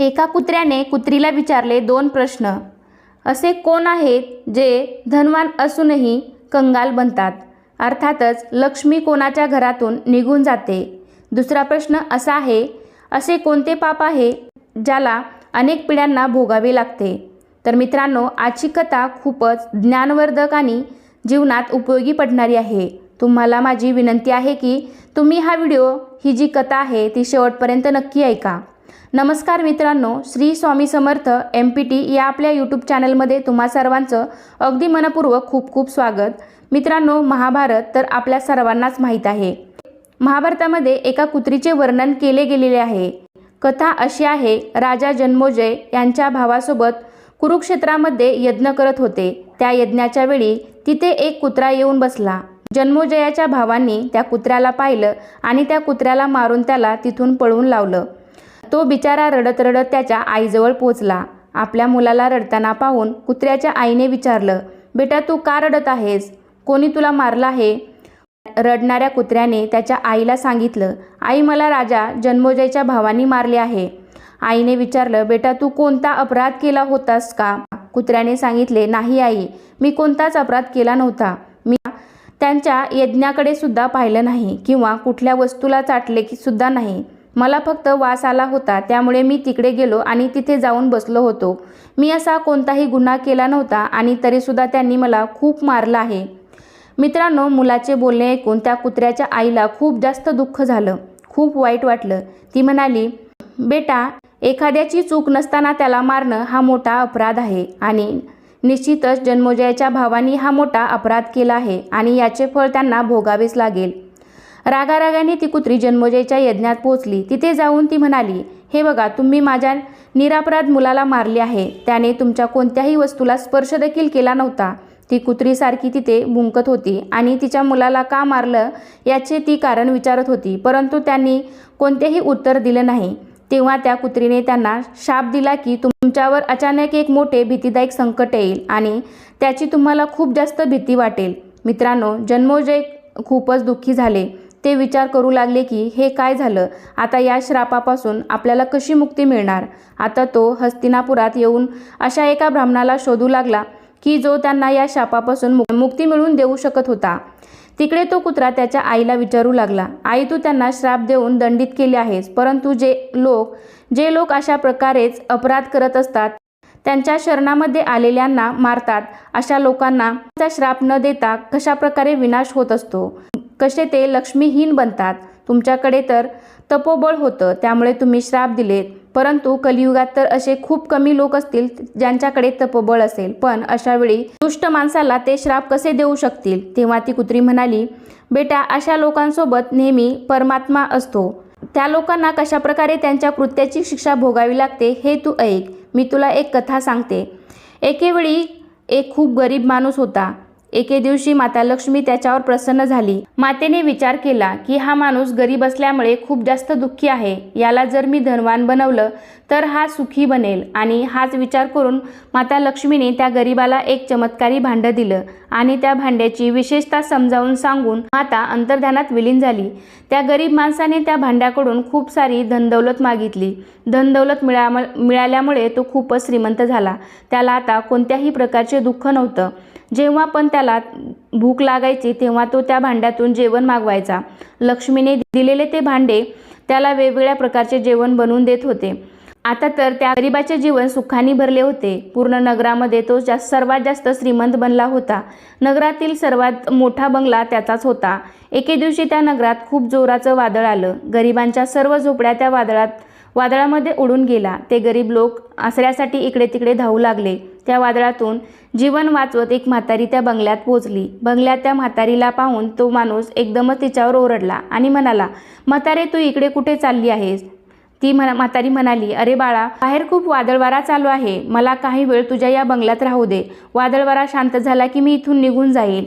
एका कुत्र्याने कुत्रीला विचारले दोन प्रश्न. असे कोण आहेत जे धनवान असूनही कंगाल बनतात? अर्थातच लक्ष्मी कोणाच्या घरातून निघून जाते? दुसरा प्रश्न असा आहे असे कोणते पाप आहे ज्याला अनेक पिढ्यांना भोगावे लागते? तर मित्रांनो आजची कथा खूपच ज्ञानवर्धक आणि जीवनात उपयोगी पडणारी आहे. तुम्हाला माझी विनंती आहे की तुम्ही हा व्हिडिओ ही जी कथा आहे ती शेवटपर्यंत नक्की ऐका. नमस्कार मित्रांनो Shri Swami Samarth M P T या आपल्या यूट्यूब चॅनलमध्ये तुम्हा सर्वांचं अगदी मनपूर्वक खूप खूप स्वागत. मित्रांनो महाभारत तर आपल्या सर्वांनाच माहीत आहे. महाभारतामध्ये एका कुत्रीचे वर्णन केले गेलेले आहे. कथा अशी आहे राजा जन्मोजय यांच्या भावासोबत कुरुक्षेत्रामध्ये यज्ञ करत होते. त्या यज्ञाच्या वेळी तिथे एक कुत्रा येऊन बसला. जन्मोजयाच्या भावांनी त्या कुत्र्याला पाहिलं आणि त्या कुत्र्याला मारून त्याला तिथून पळवून लावलं. तो बिचारा रडत रडत त्याच्या आईजवळ पोचला. आपल्या मुलाला रडताना पाहून कुत्र्याच्या आईने विचारलं बेटा तू का रडत आहेस? कोणी तुला मारलं आहे? रडणाऱ्या कुत्र्याने त्याच्या आईला सांगितलं आई मला राजा जन्मोजयच्या भावानी मारले आहे. आईने विचारलं बेटा तू कोणता अपराध केला होतास का? कुत्र्याने सांगितले नाही आई मी कोणताच अपराध केला नव्हता. मी त्यांच्या यज्ञाकडे सुद्धा पाहिलं नाही किंवा कुठल्या वस्तूला चाटले की सुद्धा नाही. मला फक्त वास आला होता त्यामुळे मी तिकडे गेलो आणि तिथे जाऊन बसलो होतो. मी असा कोणताही गुन्हा केला नव्हता आणि तरीसुद्धा त्यांनी मला खूप मारलं आहे. मित्रांनो मुलाचे बोलणे ऐकून त्या कुत्र्याच्या आईला खूप जास्त दुःख झालं. खूप वाईट वाटलं. ती म्हणाली बेटा एखाद्याची चूक नसताना त्याला मारणं हा मोठा अपराध आहे आणि निश्चितच जन्मोजयाच्या भावानी हा मोठा अपराध केला आहे आणि याचे फळ त्यांना भोगावेच लागेल. रागारागाने ती कुत्री जन्मोजयच्या यज्ञात पोचली. तिथे जाऊन ती म्हणाली हे बघा तुम्ही माझ्या निरापराध मुलाला मारले आहे. त्याने तुमच्या कोणत्याही वस्तूला स्पर्श देखील केला नव्हता. ती कुत्रीसारखी तिथे भुंकत होती आणि तिच्या मुलाला का मारलं याचे ती कारण विचारत होती. परंतु त्यांनी कोणतेही उत्तर दिलं नाही. तेव्हा त्या कुत्रीने त्यांना शाप दिला की तुमच्यावर अचानक एक मोठे भीतीदायक संकट येईल आणि त्याची तुम्हाला खूप जास्त भीती वाटेल. मित्रांनो जन्मोजय खूपच दुःखी झाले. ते विचार करू लागले की हे काय झालं? आता या श्रापापासून आपल्याला कशी मुक्ती मिळणार? आता तो हस्तिनापुरात येऊन अशा एका ब्राह्मणाला शोधू लागला की जो त्यांना या शापापासून मुक्ती मिळवून देऊ शकत होता. तिकडे तो कुत्रा त्याच्या आईला विचारू लागला. आई तू त्यांना श्राप देऊन दंडित केले आहेस परंतु जे लोक जे लोक अशा प्रकारेच अपराध करत असतात त्यांच्या शरणामध्ये आलेल्यांना मारतात. अशा लोकांना त्या श्राप न देता कशा प्रकारे विनाश होत असतो? कसे ते लक्ष्मीहीन बनतात? तुमच्याकडे तर तपोबळ होतं त्यामुळे तुम्ही श्राप दिलेत. परंतु कलियुगात तर असे खूप कमी लोक असतील ज्यांच्याकडे तपोबळ असेल. पण अशावेळी दुष्ट माणसाला ते श्राप कसे देऊ शकतील? तेव्हा ती कुत्री म्हणाली बेटा अशा लोकांसोबत नेहमी परमात्मा असतो. त्या लोकांना कशा प्रकारे त्यांच्या कृत्याची शिक्षा भोगावी लागते हे तू ऐक. मी तुला एक कथा सांगते. एकेवेळी एक खूप गरीब माणूस होता. एके दिवशी माता लक्ष्मी त्याच्यावर प्रसन्न झाली. मातेने विचार केला की हा माणूस गरीब असल्यामुळे खूप जास्त दुःखी आहे. याला जर मी धनवान बनवलं तर हा सुखी बनेल. आणि हाच विचार करून माता लक्ष्मीने त्या गरीबाला एक चमत्कारी भांडं दिलं आणि त्या भांड्याची विशेषता समजावून सांगून माता अंतर्ध्यानात विलीन झाली. त्या गरीब माणसाने त्या भांड्याकडून खूप सारी धनदौलत मागितली. धनदौलत मिळा मिळाल्यामुळे तो खूपच श्रीमंत झाला. त्याला आता कोणत्याही प्रकारचे दुःख नव्हतं. जेव्हा पण त्याला भूक लागायची तेव्हा तो त्या भांड्यातून जेवण मागवायचा. लक्ष्मीने दिलेले ते भांडे त्याला वेगवेगळ्या प्रकारचे जेवण बनवून देत होते. आता तर त्या गरिबाचे जीवन सुखाने भरले होते. पूर्ण नगरामध्ये तो जास्त सर्वात जास्त श्रीमंत बनला होता. नगरातील सर्वात मोठा बंगला त्याचाच होता. एके दिवशी त्या नगरात खूप जोराचं वादळ आलं. गरिबांच्या सर्व झोपड्या त्या वादळात वादळामध्ये उडून गेला ते गरीब लोक आसऱ्यासाठी इकडे तिकडे धावू लागले. त्या वादळातून जीवन वाचवत एक म्हातारी त्या बंगल्यात पोहोचली. बंगल्यात त्या म्हातारीला पाहून तो माणूस एकदमच तिच्यावर ओरडला आणि म्हणाला म्हातारे तू इकडे कुठे चालली आहेस? ती म्हणा म्हातारी म्हणाली अरे बाळा बाहेर खूप वादळवारा चालू आहे. मला काही वेळ तुझ्या या बंगल्यात राहू दे. वादळवारा शांत झाला की मी इथून निघून जाईल.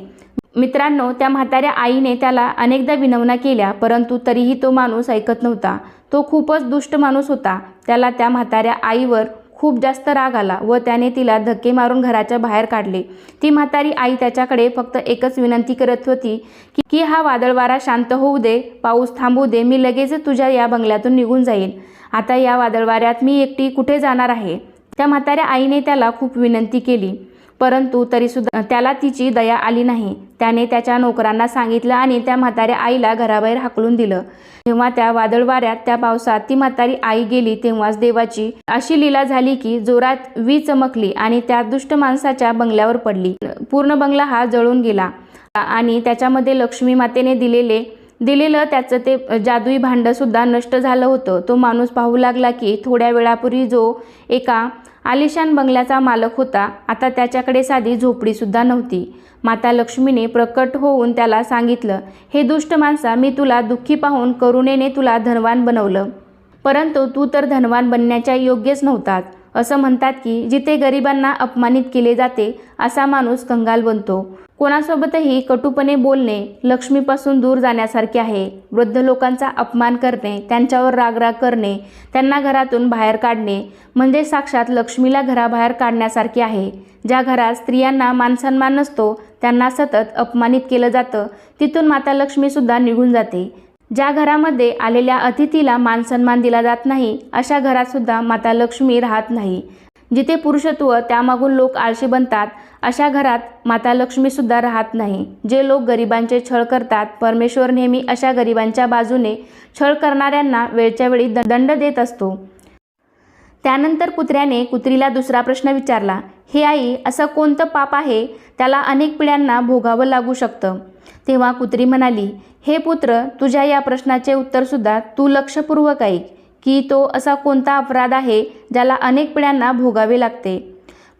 मित्रांनो त्या म्हाताऱ्या आईने त्याला अनेकदा विनवण्या केल्या परंतु तरीही तो माणूस ऐकत नव्हता. तो खूपच दुष्ट माणूस होता. त्याला त्या म्हाताऱ्या आईवर खूप जास्त राग आला व त्याने तिला धक्के मारून घराच्या बाहेर काढले. ती म्हातारी आई त्याच्याकडे फक्त एकच विनंती करत होती की की हा वादळवारा शांत होऊ दे पाऊस थांबू दे मी लगेच तुझ्या या बंगल्यातून निघून जाईल आता या वादळवाऱ्यात मी एकटी कुठे जाणार आहे? त्या म्हाताऱ्या आईने त्याला खूप विनंती केली. परंतु तरीसुद्धा त्याला तिची दया आली नाही. त्याने त्याच्या नोकरांना सांगितलं आणि त्या म्हाताऱ्या आईला घराबाहेर हाकलून दिलं. तेव्हा त्या वादळ वाऱ्यात त्या पावसात ती म्हातारी आई गेली तेव्हाच देवाची अशी लीला झाली की जोरात वीज चमकली आणि त्या दुष्ट माणसाच्या बंगल्यावर पडली. पूर्ण बंगला हा जळून गेला आणि त्याच्यामध्ये लक्ष्मी मातेने दिलेले दिलेलं त्याचं ते जादुई भांडंसुद्धा नष्ट झालं होतं. तो माणूस पाहू लागला की थोड्या वेळापूर्वी जो एका आलिशान बंगल्याचा मालक होता. आता त्याच्याकडे साधी झोपडीसुद्धा नव्हती. माता लक्ष्मीने प्रकट होऊन त्याला सांगितलं हे दुष्ट माणसा मी तुला दुःखी पाहून करुणेने तुला धनवान बनवलं. परंतु तू तर धनवान बनण्याच्या योग्यच नव्हताच असं म्हणतात की जिथे गरिबांना अपमानित केले जाते असा माणूस कंगाल बनतो. कोणासोबतही कटुपणे बोलणे लक्ष्मीपासून दूर जाण्यासारखे आहे. वृद्ध लोकांचा अपमान करणे त्यांच्यावर रागराग करणे त्यांना घरातून बाहेर काढणे म्हणजे साक्षात लक्ष्मीला घराबाहेर काढण्यासारखे आहे. ज्या घरात स्त्रियांना मानसन्मान नसतो त्यांना सतत अपमानित केलं जातं तिथून माता लक्ष्मीसुद्धा निघून जाते. ज्या घरामध्ये आलेल्या अतिथीला मानसन्मान दिला जात नाही अशा घरातसुद्धा माता लक्ष्मी राहत नाही. जिथे पुरुषत्व त्यामागून लोक आळशी बनतात अशा घरात माता लक्ष्मीसुद्धा राहत नाही. जे लोक गरिबांचे छळ करतात परमेश्वर नेहमी अशा गरिबांच्या बाजूने छळ करणाऱ्यांना वेळच्या वेळी दंड देत असतो. त्यानंतर कुत्र्याने कुत्रीला दुसरा प्रश्न विचारला हे आई असं कोणतं पाप आहे? त्याला अनेक पिढ्यांना भोगावं लागू शकतं. तेव्हा कुत्री म्हणाली हे पुत्र तुझ्या या प्रश्नाचे उत्तरसुद्धा तू लक्षपूर्वक ऐक की तो असा कोणता अपराध आहे ज्याला अनेक पिढ्यांना भोगावे लागते.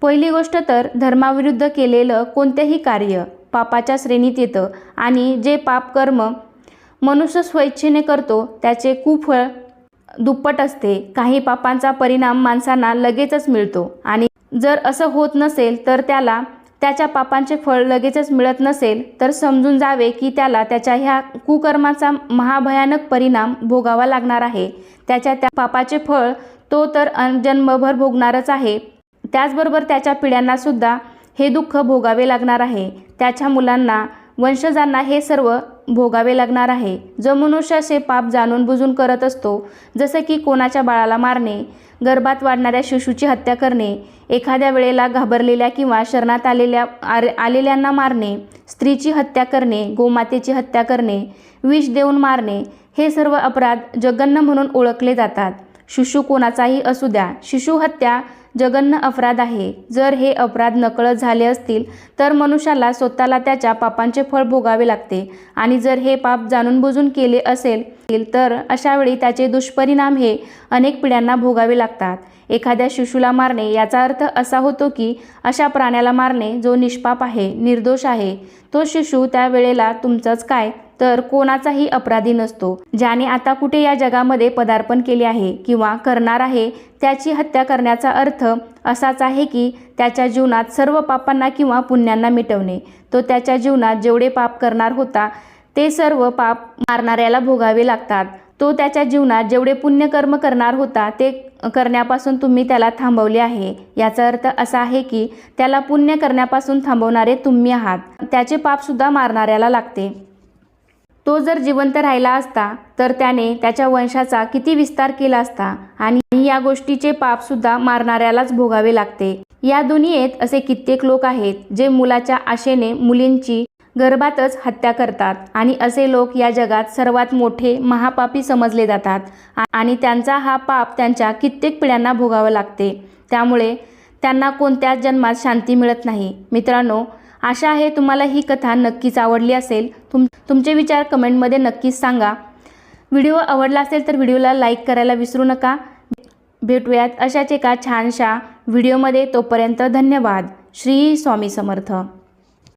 पहिली गोष्ट तर धर्माविरुद्ध केलेलं कोणतेही कार्य पापाच्या श्रेणीत येतं आणि जे पाप कर्म मनुष्य स्वेच्छेने करतो त्याचे कुफळ दुप्पट असते. काही पापांचा परिणाम माणसांना लगेचच मिळतो आणि जर असं होत नसेल तर त्याला त्याच्या पापांचे फळ लगेचच मिळत नसेल तर समजून जावे की त्याला त्याच्या ह्या कुकर्माचा महाभयानक परिणाम भोगावा लागणार आहे. त्याच्या त्या पापाचे फळ तो तर जन्मभर भोगणारच आहे. त्याचबरोबर त्याच्या पिढ्यांनासुद्धा हे दुःख भोगावे लागणार आहे. त्याच्या मुलांना वंशजांना हे सर्व भोगावे लागणार आहे. जो मनुष्य असे पाप जाणून बुजून करत असतो जसं की कोणाच्या बाळाला मारणे गर्भात वाढणाऱ्या शिशूची हत्या करणे एखाद्या वेळेला घाबरलेल्या किंवा शरणात आलेल्या आर- आलेल्यांना मारणे स्त्रीची हत्या करणे गोमातेची हत्या करणे विष देऊन मारणे हे सर्व अपराध जगन्न म्हणून ओळखले जातात. शिशु कोणाचाही असू द्या. शिशू हत्या जघन्य अपराध आहे. जर हे अपराध नकळत झाले असतील तर मनुष्याला स्वतःला त्याच्या पापांचे फळ भोगावे लागते. आणि जर हे पाप जाणून बुजून केले असेल तर अशावेळी त्याचे दुष्परिणाम हे अनेक पिढ्यांना भोगावे लागतात. एखाद्या शिशूला मारणे याचा अर्थ असा होतो की अशा प्राण्याला मारणे जो निष्पाप आहे निर्दोष आहे. तो शिशू त्या वेळेला तुमचंच काय? तर कोणाचाही अपराधी नसतो. ज्याने आता कुठे या जगामध्ये पदार्पण केले आहे किंवा करणार आहे त्याची हत्या करण्याचा अर्थ असाच आहे की त्याच्या जीवनात सर्व पापांना किंवा पुण्यांना मिटवणे. तो त्याच्या जीवनात जेवढे पाप करणार होता ते सर्व पाप मारणाऱ्याला भोगावे लागतात. तो त्याच्या जीवनात जेवढे पुण्यकर्म करणार होता ते करण्यापासून तुम्ही त्याला थांबवले आहे. याचा अर्थ असा आहे की त्याला पुण्य करण्यापासून थांबवणारे तुम्ही आहात. त्याचे पापसुद्धा मारणाऱ्याला लागते. तो जर जिवंत राहिला असता तर त्याने त्याच्या वंशाचा किती विस्तार केला असता आणि या गोष्टीचे पापसुद्धा मारणाऱ्यालाच भोगावे लागते. या दुनियेत असे कित्येक लोक आहेत जे मुलाच्या आशेने मुलींची गर्भातच हत्या करतात आणि असे लोक या जगात सर्वात मोठे महापापी समजले जातात आणि त्यांचा हा पाप त्यांच्या कित्येक पिढ्यांना भोगावं लागते. त्यामुळे त्यांना कोणत्याच जन्मात शांती मिळत नाही. मित्रांनो आशा आहे तुम्हाला ही कथा नक्कीच आवडली असेल. तुम तुमचे विचार कमेंटमध्ये नक्कीच सांगा. व्हिडिओ आवडला असेल तर व्हिडिओला लाईक करायला विसरू नका. भेटूयात अशाच एका छानशा व्हिडिओमध्ये तोपर्यंत धन्यवाद. श्री स्वामी समर्थ.